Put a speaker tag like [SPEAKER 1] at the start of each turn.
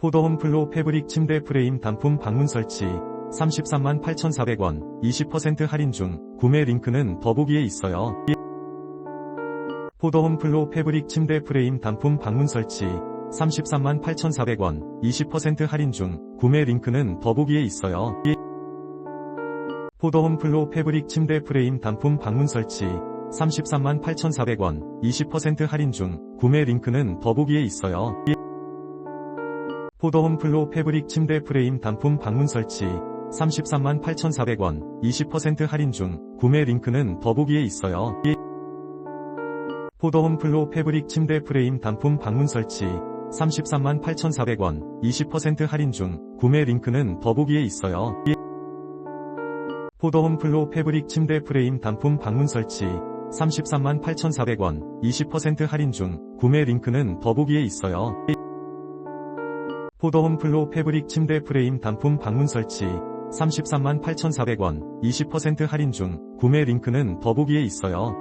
[SPEAKER 1] 포도홈 플로 패브릭 침대 프레임 단품 방문 설치 33만 8,400원 20% 할인 중 구매 링크는 더보기에 있어요. 포도홈 플로 패브릭 침대 프레임 단품 방문 설치 33만 8,400원 20% 할인 중 구매 링크는 더보기에 있어요. 포도홈 플로 패브릭 침대 프레임 단품 방문 설치 33만 8,400원 20% 할인 중 구매 링크는 더보기에 있어요. 포도홈 플로 패브릭 침대 프레임 단품 방문 설치 33만 8,400원 20% 할인 중 구매 링크는 더보기에 있어요. 포도홈 플로 패브릭 침대 프레임 단품 방문 설치 33만 8,400원 20% 할인 중 구매 링크는 더보기에 있어요. 포도홈 플로 패브릭 침대 프레임 단품 방문 설치 33만 8,400원 20% 할인 중 구매 링크는 더보기에 있어요. 포도홈 플로 패브릭 침대 프레임 단품 방문 설치 33만 8,400원 20% 할인 중 구매 링크는 더보기에 있어요.